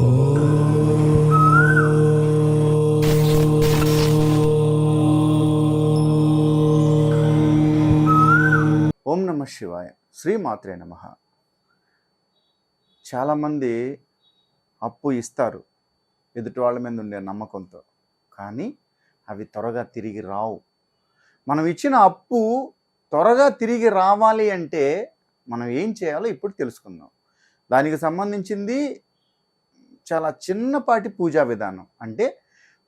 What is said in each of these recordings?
ఓం నమ శివాయ. శ్రీ మాత్రే నమ. చాలామంది అప్పు ఇస్తారు. ఎదుటి వాళ్ళ మీద ఉండే నమ్మకంతో. కానీ అవి త్వరగా తిరిగి రావు. మనం ఇచ్చిన అప్పు త్వరగా తిరిగి రావాలి అంటే మనం ఏం చేయాలో ఇప్పుడు తెలుసుకుందాం. దానికి సంబంధించింది చాలా చిన్నపాటి పూజా విధానం. అంటే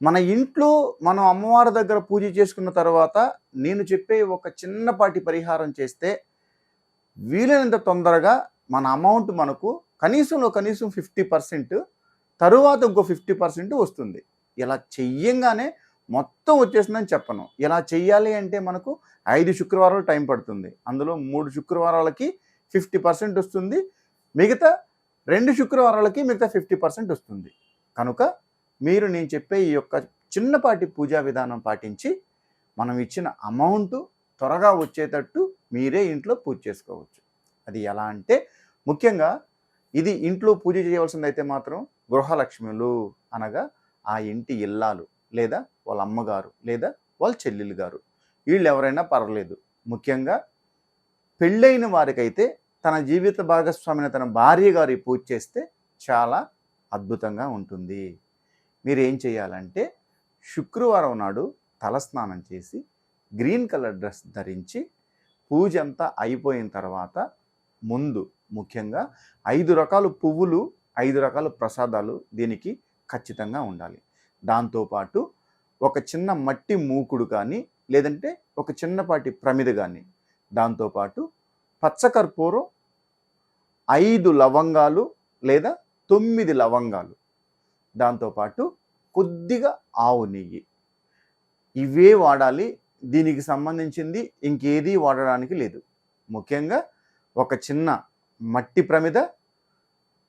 మన ఇంట్లో మనం అమ్మవారి దగ్గర పూజ చేసుకున్న తర్వాత నేను చెప్పే ఒక చిన్నపాటి పరిహారం చేస్తే వీలైనంత తొందరగా మన అమౌంట్ మనకు కనీసంలో కనీసం ఫిఫ్టీ పర్సెంట్ తరువాత ఇంకో ఫిఫ్టీ పర్సెంట్ వస్తుంది. ఇలా చెయ్యంగానే మొత్తం వచ్చేసిందని చెప్పను. ఇలా చెయ్యాలి అంటే మనకు ఐదు శుక్రవారాలు టైం పడుతుంది. అందులో మూడు శుక్రవారాలకి ఫిఫ్టీ పర్సెంట్ వస్తుంది. మిగతా రెండు శుక్రవారాలకి మిగతా ఫిఫ్టీ పర్సెంట్ వస్తుంది. కనుక మీరు నేను చెప్పే ఈ యొక్క చిన్నపాటి పూజా విధానం పాటించి మనం ఇచ్చిన అమౌంట్ త్వరగా వచ్చేటట్టు మీరే ఇంట్లో పూజ చేసుకోవచ్చు. అది ఎలా అంటే ముఖ్యంగా ఇది ఇంట్లో పూజ చేయవలసిందైతే మాత్రం గృహలక్ష్ములు అనగా ఆ ఇంటి ఇల్లాలు లేదా వాళ్ళ అమ్మగారు లేదా వాళ్ళ చెల్లెలు గారు. వీళ్ళు ఎవరైనా పర్వాలేదు. ముఖ్యంగా పెళ్ళైన వారికైతే తన జీవిత భాగస్వామిని తన భార్య గారి పూజ చేస్తే చాలా అద్భుతంగా ఉంటుంది. మీరు ఏం చేయాలంటే శుక్రవారం నాడు తలస్నానం చేసి గ్రీన్ కలర్ డ్రెస్ ధరించి పూజ అంతా అయిపోయిన తర్వాత ముందు ముఖ్యంగా ఐదు రకాల పువ్వులు ఐదు రకాల ప్రసాదాలు దీనికి ఖచ్చితంగా ఉండాలి. దాంతోపాటు ఒక చిన్న మట్టి మూకుడు కానీ లేదంటే ఒక చిన్నపాటి ప్రమిద కానీ దాంతోపాటు పచ్చకర్పూరం ఐదు లవంగాలు లేదా తొమ్మిది లవంగాలు. దాంతోపాటు కొద్దిగా ఆవు నెయ్యి. ఇవే వాడాలి. దీనికి సంబంధించింది ఇంకేదీ వాడడానికి లేదు. ముఖ్యంగా ఒక చిన్న మట్టి ప్రమిద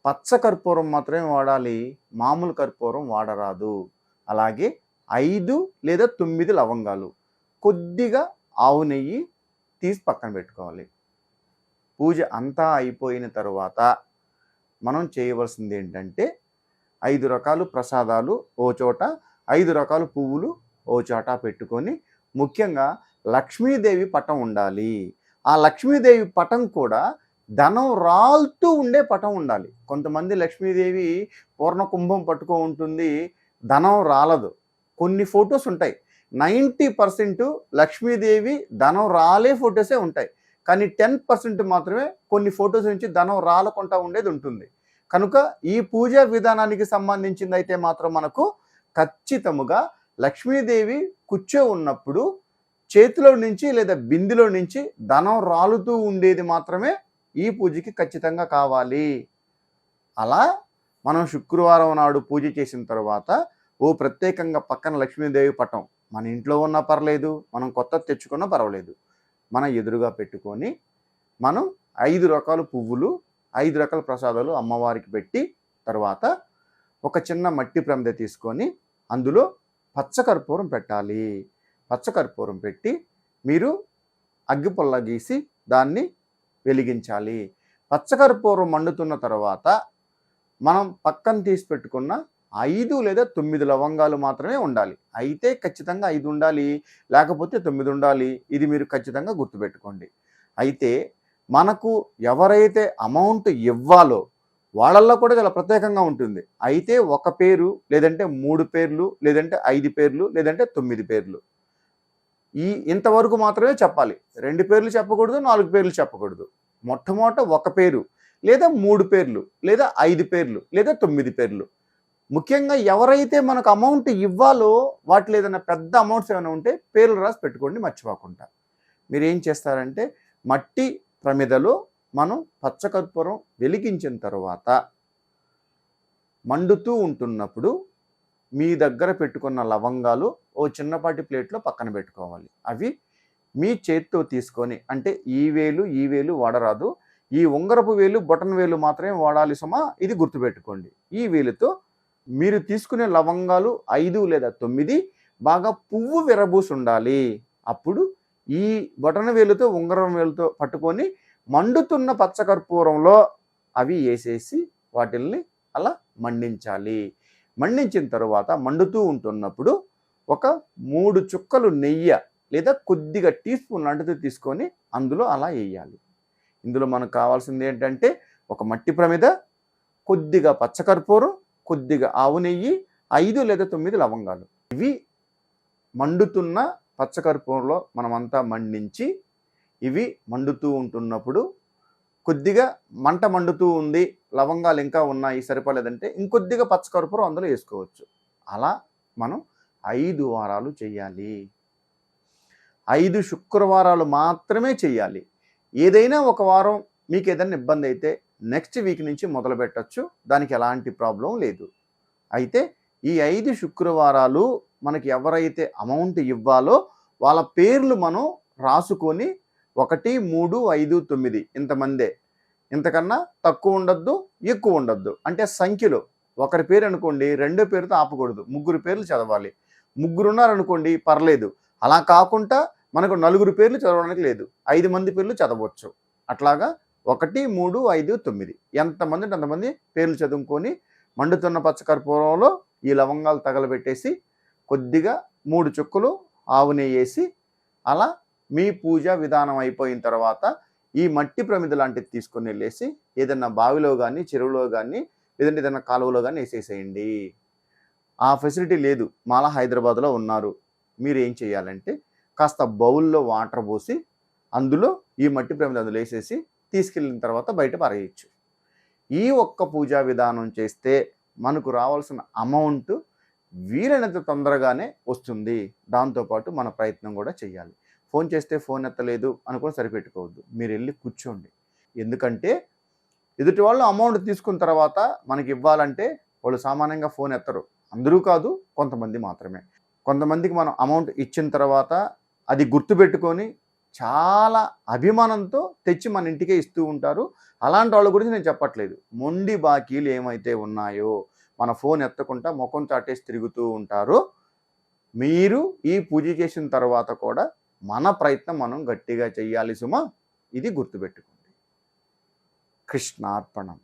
పచ్చ కర్పూరం మాత్రమే వాడాలి. మామూలు కర్పూరం వాడరాదు. అలాగే ఐదు లేదా తొమ్మిది లవంగాలు కొద్దిగా ఆవు నెయ్యి తీసి పక్కన పెట్టుకోవాలి. పూజ అంతా అయిపోయిన తర్వాత మనం చేయవలసింది ఏంటంటే ఐదు రకాలు ప్రసాదాలు ఓ చోట ఐదు రకాల పువ్వులు ఓ చోట పెట్టుకొని ముఖ్యంగా లక్ష్మీదేవి పటం ఉండాలి. ఆ లక్ష్మీదేవి పటం కూడా ధనం రాలుతూ ఉండే పటం ఉండాలి. కొంతమంది లక్ష్మీదేవి పూర్ణ కుంభం పట్టుకో ఉంటుంది ధనం రాలదు. కొన్ని ఫొటోస్ ఉంటాయి. నైంటీ పర్సెంట్ లక్ష్మీదేవి ధనం రాలే ఫొటోసే ఉంటాయి. కానీ టెన్ పర్సెంట్ మాత్రమే కొన్ని ఫొటోస్ నుంచి ధనం రాలకుండా ఉండేది ఉంటుంది. కనుక ఈ పూజా విధానానికి సంబంధించింది అయితే మాత్రం మనకు ఖచ్చితముగా లక్ష్మీదేవి కూర్చో ఉన్నప్పుడు చేతిలో నుంచి లేదా బిందిలో నుంచి ధనం రాలుతూ ఉండేది మాత్రమే ఈ పూజకి ఖచ్చితంగా కావాలి. అలా మనం శుక్రవారం నాడు పూజ చేసిన తర్వాత ఓ ప్రత్యేకంగా పక్కన లక్ష్మీదేవి పటం మన ఇంట్లో ఉన్నా పర్లేదు మనం కొత్త తెచ్చుకున్నా పర్వాలేదు. మన ఎదురుగా పెట్టుకొని మనం ఐదు రకాల పువ్వులు ఐదు రకాల ప్రసాదాలు అమ్మవారికి పెట్టి తర్వాత ఒక చిన్న మట్టి ప్రమిద తీసుకొని అందులో పచ్చకర్పూరం పెట్టాలి. పచ్చకర్పూరం పెట్టి మీరు అగ్గిపుల్ల గీసి దాన్ని వెలిగించాలి. పచ్చకర్పూరం మండుతున్న తర్వాత మనం పక్కన తీసి పెట్టుకున్న ఐదు లేదా తొమ్మిది లవంగాలు మాత్రమే ఉండాలి. అయితే ఖచ్చితంగా ఐదు ఉండాలి లేకపోతే తొమ్మిది ఉండాలి ఇది మీరు ఖచ్చితంగా గుర్తుపెట్టుకోండి. అయితే మనకు ఎవరైతే అమౌంట్ ఇవ్వాలో వాళ్ళల్లో కూడా చాలా ప్రత్యేకంగా ఉంటుంది. అయితే ఒక పేరు లేదంటే మూడు పేర్లు లేదంటే ఐదు పేర్లు లేదంటే తొమ్మిది పేర్లు. ఈ ఇంతవరకు మాత్రమే చెప్పాలి. రెండు పేర్లు చెప్పకూడదు నాలుగు పేర్లు చెప్పకూడదు. మొట్టమొదట ఒక పేరు లేదా మూడు పేర్లు లేదా ఐదు పేర్లు లేదా తొమ్మిది పేర్లు. ముఖ్యంగా ఎవరైతే మనకు అమౌంట్ ఇవ్వాలో వాటిలో ఏదైనా పెద్ద అమౌంట్స్ ఏమైనా ఉంటే పేర్లు రాసి పెట్టుకోండి మర్చిపోకుండా. మీరు ఏం చేస్తారంటే మట్టి ప్రమిదలో మనం పచ్చకర్పూరం వెలిగించిన తర్వాత మండుతూ ఉంటున్నప్పుడు మీ దగ్గర పెట్టుకున్న లవంగాలు ఓ చిన్నపాటి ప్లేట్లో పక్కన పెట్టుకోవాలి. అవి మీ చేత్తో తీసుకొని అంటే ఈ వేలు ఈ వేలు వాడరాదు. ఈ ఉంగరపు వేలు బొటన్ వేలు మాత్రమే వాడాలి సుమా ఇది గుర్తుపెట్టుకోండి. ఈ వేలుతో మీరు తీసుకునే లవంగాలు ఐదు లేదా తొమ్మిది బాగా పువ్వు విరబూసి ఉండాలి అప్పుడు ఈ బొటన వేలుతో ఉంగరం వేలుతో పట్టుకొని మండుతున్న పచ్చకర్పూరంలో అవి వేసేసి వాటిల్ని అలా మండించాలి. మండించిన తర్వాత మండుతూ ఉంటున్నప్పుడు ఒక మూడు చుక్కలు నెయ్యి లేదా కొద్దిగా టీ స్పూన్ లాంటిది తీసుకొని అందులో అలా వేయాలి. ఇందులో మనకు కావాల్సింది ఏంటంటే ఒక మట్టి ప్రమిద కొద్దిగా పచ్చకర్పూరం కొద్దిగా ఆవు నెయ్యి ఐదు లేదా తొమ్మిది లవంగాలు. ఇవి మండుతున్న పచ్చకర్పూరంలో మనమంతా మండించి ఇవి మండుతూ ఉంటున్నప్పుడు కొద్దిగా మంట మండుతూ ఉంది లవంగాలు ఇంకా ఉన్నాయి సరిపడలేదంటే ఇంకొద్దిగా పచ్చకర్పూరం అందులో వేసుకోవచ్చు. అలా మనం ఐదు వారాలు చేయాలి. ఐదు శుక్రవారాలు మాత్రమే చేయాలి. ఏదైనా ఒక వారం మీకు ఏదైనా ఇబ్బంది అయితే నెక్స్ట్ వీక్ నుంచి మొదలు పెట్టచ్చు. దానికి ఎలాంటి ప్రాబ్లం లేదు. అయితే ఈ ఐదు శుక్రవారాలు మనకి ఎవరైతే అమౌంట్ ఇవ్వాలో వాళ్ళ పేర్లు మనం రాసుకొని ఒకటి మూడు ఐదు తొమ్మిది ఇంతమందే. ఇంతకన్నా తక్కువ ఉండొద్దు ఎక్కువ ఉండొద్దు. అంటే సంఖ్యలో. ఒకరి పేరు అనుకోండి రెండో పేరుతో ఆపకూడదు. ముగ్గురు పేర్లు చదవాలి. ముగ్గురు ఉన్నారనుకోండి పర్లేదు. అలా కాకుండా మనకు నలుగురు పేర్లు చదవడానికి లేదు. ఐదు మంది పేర్లు చదవచ్చు. అట్లాగా ఒకటి మూడు ఐదు తొమ్మిది. ఎంతమంది ఉంటే అంతమంది పేర్లు చదువుకొని మండుతున్న పచ్చకర్పూరంలో ఈ లవంగాలు తగలబెట్టేసి కొద్దిగా మూడు చుక్కలు ఆవు నెయ్యేసి వేసి అలా మీ పూజ విధానం అయిపోయిన తర్వాత ఈ మట్టి ప్రమిద లాంటిది తీసుకొని వెళ్ళేసి ఏదైనా బావిలో కానీ చెరువులో కానీ లేదంటే ఏదైనా కాలువలో కానీ వేసేసేయండి. ఆ ఫెసిలిటీ లేదు. మాలా హైదరాబాద్లో ఉన్నారు. మీరు ఏం చేయాలంటే కాస్త బౌల్లో వాటర్ పోసి అందులో ఈ మట్టి ప్రమిద అందులో వేసేసి తీసుకెళ్ళిన తర్వాత బయట పారేయచ్చు. ఈ ఒక్క పూజా విధానం చేస్తే మనకు రావాల్సిన అమౌంట్ వీలైనంత తొందరగానే వస్తుంది. దాంతోపాటు మన ప్రయత్నం కూడా చేయాలి ఫోన్ చేస్తే ఫోన్ ఎత్తలేదు అనుకొని సరిపెట్టుకోవద్దు. మీరు వెళ్ళి కూర్చోండి. ఎందుకంటే ఎదుటి వాళ్ళు అమౌంట్ తీసుకున్న తర్వాత మనకి ఇవ్వాలంటే వాళ్ళు సామాన్యంగా ఫోన్ ఎత్తరు. అందరూ కాదు కొంతమంది మాత్రమే. కొంతమందికి మనం అమౌంట్ ఇచ్చిన తర్వాత అది గుర్తుపెట్టుకొని చాలా అభిమానంతో తెచ్చి మన ఇంటికే ఇస్తూ ఉంటారు. అలాంటి వాళ్ళ గురించి నేను చెప్పట్లేదు. మొండి బాకీలు ఏమైతే ఉన్నాయో మన ఫోన్ ఎత్తకుండా ముఖం చాటేసి తిరుగుతూ ఉంటారు. మీరు ఈ పూజ చేసిన తర్వాత కూడా మన ప్రయత్నం మనం గట్టిగా చెయ్యాలి సుమా. ఇది గుర్తుపెట్టుకోండి. కృష్ణార్పణం.